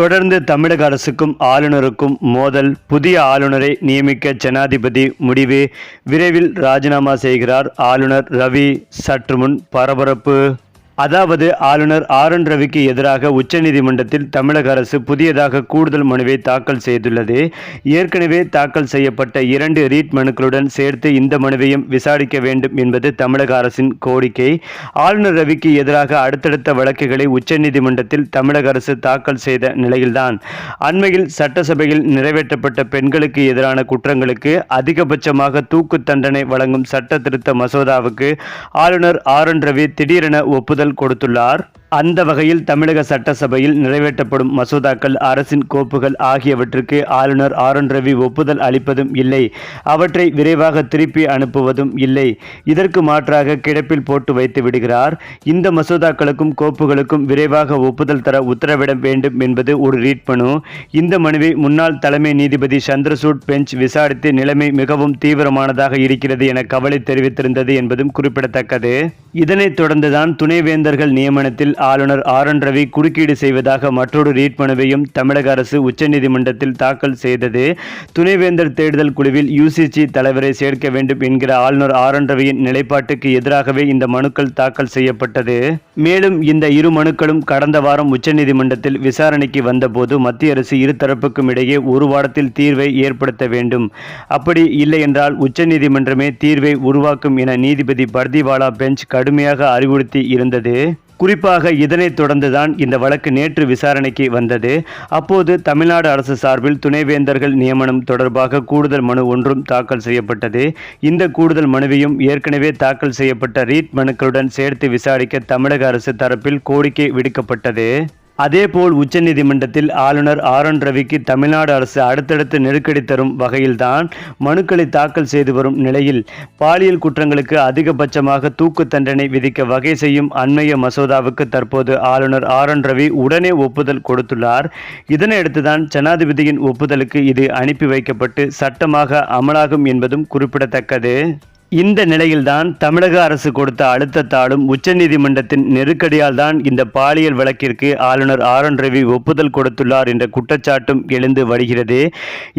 தொடர்ந்து தமிழக அரசுக்கும் ஆளுநருக்கும் மோதல் புதிய ஆளுநரை நியமிக்க ஜனாதிபதி முடிவு. விரைவில் ராஜினாமா செய்கிறார் ஆளுநர் ரவி. சற்று முன் பரபரப்பு. அதாவது ஆளுநர் ஆர் என் ரவிக்கு எதிராக உச்சநீதிமன்றத்தில் தமிழக அரசு புதியதாக கூடுதல் மனுவை தாக்கல் செய்துள்ளது. ஏற்கனவே தாக்கல் செய்யப்பட்ட இரண்டு ரீட் மனுக்களுடன் சேர்த்து இந்த மனுவையும் விசாரிக்க வேண்டும் என்பது தமிழக அரசின் கோரிக்கை. ஆளுநர் ரவிக்கு எதிராக அடுத்தடுத்த வழக்குகளை உச்சநீதிமன்றத்தில் தமிழக அரசு தாக்கல் செய்த நிலையில்தான். அண்மையில் சட்டசபையில் நிறைவேற்றப்பட்ட பெண்களுக்கு எதிரான குற்றங்களுக்கு அதிகபட்சமாக தூக்கு தண்டனை வழங்கும் சட்ட திருத்த மசோதாவுக்கு ஆளுநர் ஆர் என் ரவி திடீரென ஒப்புதல் கொடுத்துள்ளார். அந்த வகையில் தமிழக சட்டசபையில் நிறைவேற்றப்படும் மசோதாக்கள் அரசின் கோப்புகள் ஆகியவற்றுக்கு ஆளுநர் ஆர். என். ரவி ஒப்புதல் அளிப்பதும் இல்லை. அவற்றை விரைவாக திருப்பி அனுப்புவதும் இல்லை. இதற்கு மாற்றாக கிடப்பில் போட்டு வைத்து விடுகிறார். இந்த மசோதாக்களுக்கும் கோப்புகளுக்கும் விரைவாக ஒப்புதல் தர உத்தரவிட வேண்டும் என்பது ஒரு ரீட் மனு. இந்த மனுவை முன்னாள் தலைமை நீதிபதி சந்திரசூட் பெஞ்ச் விசாரித்து நிலைமை மிகவும் தீவிரமானதாக இருக்கிறது என கவலை தெரிவித்திருந்தது என்பதும் குறிப்பிடத்தக்கது. இதனைத் தொடர்ந்துதான் துணைவேந்தர்கள் நியமனத்தில் ஆளுநர் ஆர் என் ரவி குறுக்கீடு செய்வதாக மற்றொரு ரீட் மனுவையும் தமிழக அரசு உச்சநீதிமன்றத்தில் தாக்கல் செய்தது. துணைவேந்தர் தேடுதல் குழுவில் யூசிசி தலைவரை சேர்க்க வேண்டும் என்கிற ஆளுநர் ஆர் என் ரவியின் நிலைப்பாட்டுக்கு எதிராகவே இந்த மனுக்கள் தாக்கல் செய்யப்பட்டது. மேலும் இந்த இரு மனுக்களும் கடந்த வாரம் உச்சநீதிமன்றத்தில் விசாரணைக்கு வந்தபோது மத்திய அரசு இரு தரப்புக்கும் இடையே ஒரு வாரத்தில் தீர்வை ஏற்படுத்த வேண்டும். அப்படி இல்லை என்றால் உச்சநீதிமன்றமே தீர்வை உருவாக்கும் என நீதிபதி பர்திவாலா பெஞ்ச் கடுமையாக அறிவுறுத்தி இருந்தது. குறிப்பாக இதனைத் தொடர்ந்துதான் இந்த வழக்கு நேற்று விசாரணைக்கு வந்தது. அப்போது தமிழ்நாடு அரசு சார்பில் துணைவேந்தர்கள் நியமனம் தொடர்பாக கூடுதல் மனு ஒன்றும் தாக்கல் செய்யப்பட்டது. இந்த கூடுதல் மனுவையும் ஏற்கனவே தாக்கல் செய்யப்பட்ட ரீட் மனுக்களுடன் சேர்த்து விசாரிக்க தமிழக அரசு தரப்பில் கோரிக்கை விடுக்கப்பட்டது. அதேபோல் உச்சநீதிமன்றத்தில் ஆளுநர் ஆர் என் ரவிக்கு தமிழ்நாடு அரசு அடுத்தடுத்து நெருக்கடி தரும் வகையில்தான் மனுக்களை தாக்கல் செய்து வரும் நிலையில் பாலியல் குற்றங்களுக்கு அதிகபட்சமாக தூக்கு தண்டனை விதிக்க வகை செய்யும் அண்மைய மசோதாவுக்கு தற்போது ஆளுநர் ஆர் என் ரவி உடனே ஒப்புதல் கொடுத்துள்ளார். இதனையடுத்துதான் ஜனாதிபதியின் ஒப்புதலுக்கு இது அனுப்பி வைக்கப்பட்டு சட்டமாக அமலாகும் என்பதும் குறிப்பிடத்தக்கது. இந்த நிலையில்தான் தமிழக அரசு கொடுத்த அழுத்தத்தாலும் உச்சநீதிமன்றத்தின் நெருக்கடியால் தான் இந்த பாலியல் வழக்கிற்கு ஆளுநர் ஆர் என் ரவி ஒப்புதல் கொடுத்துள்ளார் என்ற குற்றச்சாட்டும் எழுந்து வருகிறது.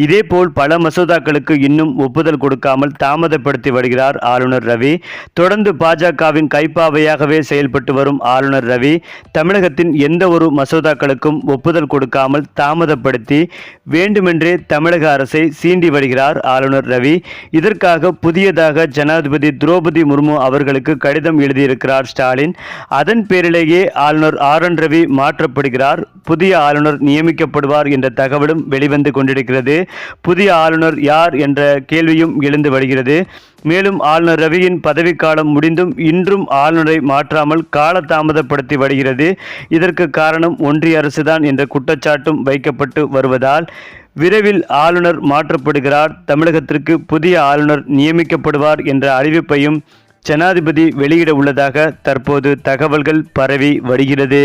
இதேபோல் பல மசோதாக்களுக்கு இன்னும் ஒப்புதல் கொடுக்காமல் தாமதப்படுத்தி வருகிறார் ஆளுநர் ரவி. தொடர்ந்து பாஜகவின் கைப்பாவையாகவே செயல்பட்டு வரும் ஆளுநர் ரவி தமிழகத்தின் எந்த ஒரு மசோதாக்களுக்கும் ஒப்புதல் கொடுக்காமல் தாமதப்படுத்தி வேண்டுமென்றே தமிழக அரசை சீண்டி வருகிறார் ஆளுநர் ரவி. இதற்காக புதியதாக ஜனாதிபதி திரௌபதி முர்மு அவர்களுக்கு கடிதம் எழுதியிருக்கிறார் ஸ்டாலின். அதன் பேரிலேயே ஆளுநர் ஆர் என் ரவி மாற்றப்படுகிறார். புதிய ஆளுநர் நியமிக்கப்படுவார் என்ற தகவலும் வெளிவந்து கொண்டிருக்கிறது. புதிய ஆளுநர் யார் என்ற கேள்வியும் எழுந்து வருகிறது. மேலும் ஆளுநர் ரவியின் பதவிக்காலம் முடிந்தும் இன்றும் ஆளுநரை மாற்றாமல் காலதாமதப்படுத்தி வருகிறது. இதற்கு காரணம் ஒன்றிய அரசுதான் என்ற குற்றச்சாட்டும் வைக்கப்பட்டு வருவதால் விரைவில் ஆளுநர் மாற்றப்படுகிறார். தமிழகத்திற்கு புதிய ஆளுநர் நியமிக்கப்படுவார் என்ற அறிவிப்பையும் ஜனாதிபதி வெளியிட உள்ளதாக தற்போது தகவல்கள் பரவி வருகிறது.